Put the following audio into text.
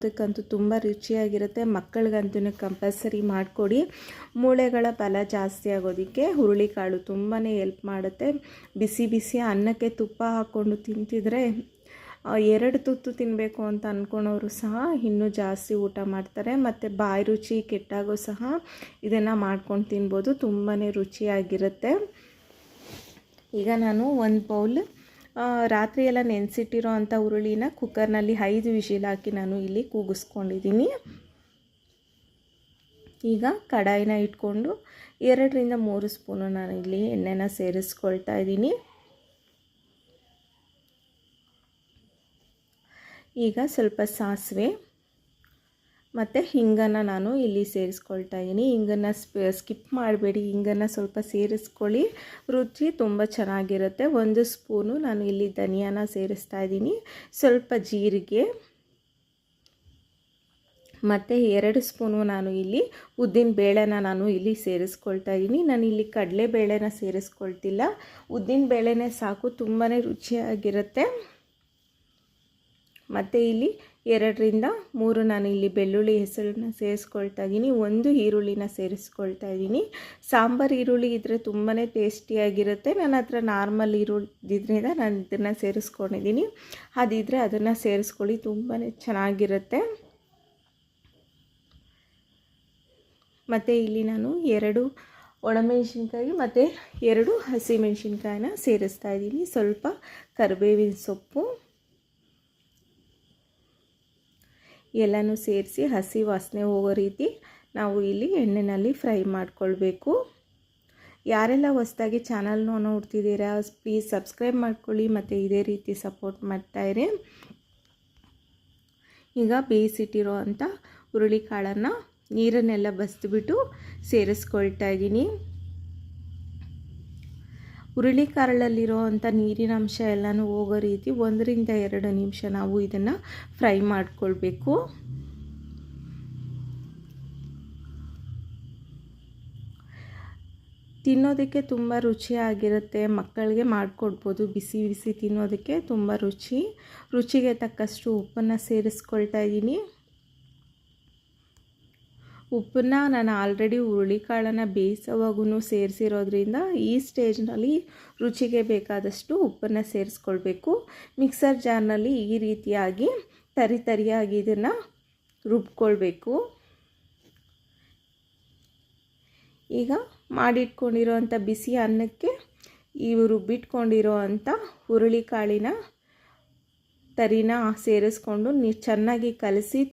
ಅದಕ್ಕಂತೂ ತುಂಬ ರುಚಿಯಾಗಿರುತ್ತೆ. ಮಕ್ಕಳಿಗಂತೂ ಕಂಪಲ್ಸರಿ ಮಾಡಿಕೊಡಿ. ಮೂಳೆಗಳ ಬಲ ಜಾಸ್ತಿ ಆಗೋದಕ್ಕೆ ಹುರುಳಿಕಾಳು ತುಂಬಾ ಎಲ್ಪ್ ಮಾಡುತ್ತೆ. ಬಿಸಿ ಬಿಸಿ ಅನ್ನಕ್ಕೆ ತುಪ್ಪ ಹಾಕ್ಕೊಂಡು ತಿಂತಿದ್ರೆ ಎರಡು ತುತ್ತು ತಿನ್ನಬೇಕು ಅಂತ ಅಂದ್ಕೊಳೋರು ಸಹ ಇನ್ನೂ ಜಾಸ್ತಿ ಊಟ ಮಾಡ್ತಾರೆ. ಮತ್ತು ಬಾಯಿ ರುಚಿ ಕೆಟ್ಟಾಗೂ ಸಹ ಇದನ್ನು ಮಾಡ್ಕೊಂಡು ತಿನ್ಬೋದು. ತುಂಬಾ ರುಚಿಯಾಗಿರುತ್ತೆ. ಈಗ ನಾನು ಒಂದು ಬೌಲ್ ರಾತ್ರಿ ಎಲ್ಲ ನೆನೆಸಿಟ್ಟಿರೋ ಅಂಥ ಹುರುಳಿನ ಕುಕ್ಕರ್ನಲ್ಲಿ ಐದು ವಿಷಿಲ್ ಹಾಕಿ ನಾನು ಇಲ್ಲಿ ಕೂಗಿಸ್ಕೊಂಡಿದ್ದೀನಿ. ಈಗ ಕಡಾಯಿನ ಇಟ್ಕೊಂಡು ಎರಡರಿಂದ ಮೂರು ಸ್ಪೂನು ನಾನು ಇಲ್ಲಿ ಎಣ್ಣೆನ ಸೇರಿಸ್ಕೊಳ್ತಾ ಇದ್ದೀನಿ. ಈಗ ಸ್ವಲ್ಪ ಸಾಸಿವೆ ಮತ್ತು ಹಿಂಗನ್ನು ನಾನು ಇಲ್ಲಿ ಸೇರಿಸ್ಕೊಳ್ತಾ ಇದ್ದೀನಿ ಹಿಂಗನ್ನು ಸ್ಕಿಪ್ ಮಾಡಬೇಡಿ. ಹಿಂಗನ್ನು ಸ್ವಲ್ಪ ಸೇರಿಸ್ಕೊಳ್ಳಿ. ರುಚಿ ತುಂಬ ಚೆನ್ನಾಗಿರುತ್ತೆ. ಒಂದು ಸ್ಪೂನು ನಾನು ಇಲ್ಲಿ ಧನಿಯಾನ ಸೇರಿಸ್ತಾ ಇದ್ದೀನಿ ಸ್ವಲ್ಪ ಜೀರಿಗೆ. ಮತ್ತು ಎರಡು ಸ್ಪೂನು ನಾನು ಇಲ್ಲಿ ಉದ್ದಿನ ಬೇಳೆನ ನಾನು ಇಲ್ಲಿ ಸೇರಿಸ್ಕೊಳ್ತಾ ಇದ್ದೀನಿ ನಾನು ಇಲ್ಲಿ ಕಡಲೆ ಬೇಳೆನ ಸೇರಿಸ್ಕೊಳ್ತಿಲ್ಲ. ಉದ್ದಿನ ಬೇಳೆನೇ ಸಾಕು. ತುಂಬಾ ರುಚಿಯಾಗಿರುತ್ತೆ. ಮತ್ತು ಇಲ್ಲಿ ಎರಡರಿಂದ ಮೂರು ನಾನು ಇಲ್ಲಿ ಬೆಳ್ಳುಳ್ಳಿ ಹೆಸರನ್ನ ಸೇರಿಸ್ಕೊಳ್ತಾ ಇದ್ದೀನಿ ಒಂದು ಈರುಳ್ಳಿನ ಸೇರಿಸ್ಕೊಳ್ತಾ ಇದ್ದೀನಿ ಸಾಂಬಾರು ಈರುಳ್ಳಿ ಇದ್ದರೆ ತುಂಬಾ ಟೇಸ್ಟಿಯಾಗಿರುತ್ತೆ. ನನ್ನ ಹತ್ರ ನಾರ್ಮಲ್ ಈರುಳ್ಳಿ ಇದ್ರಿಂದ ನಾನು ಇದನ್ನು ಸೇರಿಸ್ಕೊಂಡಿದ್ದೀನಿ ಅದಿದ್ದರೆ ಅದನ್ನು ಸೇರಿಸ್ಕೊಳ್ಳಿ ತುಂಬಾ ಚೆನ್ನಾಗಿರುತ್ತೆ. ಮತ್ತು ಇಲ್ಲಿ ನಾನು ಎರಡು ಒಣಮೆಣಸಿನ್ಕಾಯಿ ಮತ್ತು ಎರಡು ಹಸಿಮೆಣಸಿನ್ಕಾಯಿನ ಸೇರಿಸ್ತಾ ಇದ್ದೀನಿ ಸ್ವಲ್ಪ ಕರಿಬೇವಿನ ಸೊಪ್ಪು ಎಲ್ಲನೂ ಸೇರಿಸಿ ಹಸಿ ವಾಸನೆ ಹೋಗೋ ರೀತಿ ನಾವು ಇಲ್ಲಿ ಎಣ್ಣೆಯಲ್ಲಿ ಫ್ರೈ ಮಾಡಿಕೊಳ್ಬೇಕು. ಯಾರೆಲ್ಲ ಹೊಸ್ದಾಗಿ ಚಾನಲ್ ನೋಡ್ತಿದ್ದೀರಾ ಪ್ಲೀಸ್ ಸಬ್ಸ್ಕ್ರೈಬ್ ಮಾಡ್ಕೊಳ್ಳಿ, ಮತ್ತು ಇದೇ ರೀತಿ ಸಪೋರ್ಟ್ ಮಾಡ್ತಾಯಿರಿ ಈಗ ಬೇಯಿಸಿಟ್ಟಿರೋ ಅಂಥ ಹುರುಳಿಕಾಳನ್ನು ನೀರನ್ನೆಲ್ಲ ಬಸ್ದುಬಿಟ್ಟು ಸೇರಿಸ್ಕೊಳ್ತಾ ಇದ್ದೀನಿ. ಹುರುಳಿ ಕಾರಳಲ್ಲಿರೋ ಅಂಥ ನೀರಿನ ಅಂಶ ಎಲ್ಲನೂ ಹೋಗೋ ರೀತಿ ಒಂದರಿಂದ ಎರಡು ನಿಮಿಷ ನಾವು ಇದನ್ನು ಫ್ರೈ ಮಾಡಿಕೊಳ್ಬೇಕು. ತಿನ್ನೋದಕ್ಕೆ ತುಂಬ ರುಚಿಯಾಗಿರುತ್ತೆ ಮಕ್ಕಳಿಗೆ ಮಾಡಿಕೊಡ್ಬೋದು. ಬಿಸಿ ಬಿಸಿ ತಿನ್ನೋದಕ್ಕೆ ತುಂಬ ರುಚಿ. ರುಚಿಗೆ ತಕ್ಕಷ್ಟು ಉಪ್ಪನ್ನು ಸೇರಿಸ್ಕೊಳ್ತಾ ಇದ್ದೀನಿ. ಉಪ್ಪನ್ನ ನಾನು ಆಲ್ರೆಡಿ ಹುರುಳಿಕಾಳನ್ನು ಬೇಯಿಸೋವಾಗೂ ಸೇರಿಸಿರೋದ್ರಿಂದ ಈ ಸ್ಟೇಜ್ನಲ್ಲಿ ರುಚಿಗೆ ಬೇಕಾದಷ್ಟು ಉಪ್ಪನ್ನು ಸೇರಿಸ್ಕೊಳ್ಬೇಕು. ಮಿಕ್ಸರ್ ಜಾರ್ನಲ್ಲಿ ಈ ರೀತಿಯಾಗಿ ತರಿ ತರಿಯಾಗಿ ಇದನ್ನು ರುಬ್ಕೊಳ್ಬೇಕು. ಈಗ ಮಾಡಿಟ್ಕೊಂಡಿರೋವಂಥ ಬಿಸಿ ಅನ್ನಕ್ಕೆ ಇವು ರುಬ್ಬಿಟ್ಕೊಂಡಿರೋ ಅಂಥ ಹುರುಳಿಕಾಳಿನ ತರಿನ ಸೇರಿಸ್ಕೊಂಡು ನೀ ಚೆನ್ನಾಗಿ ಕಲಸಿ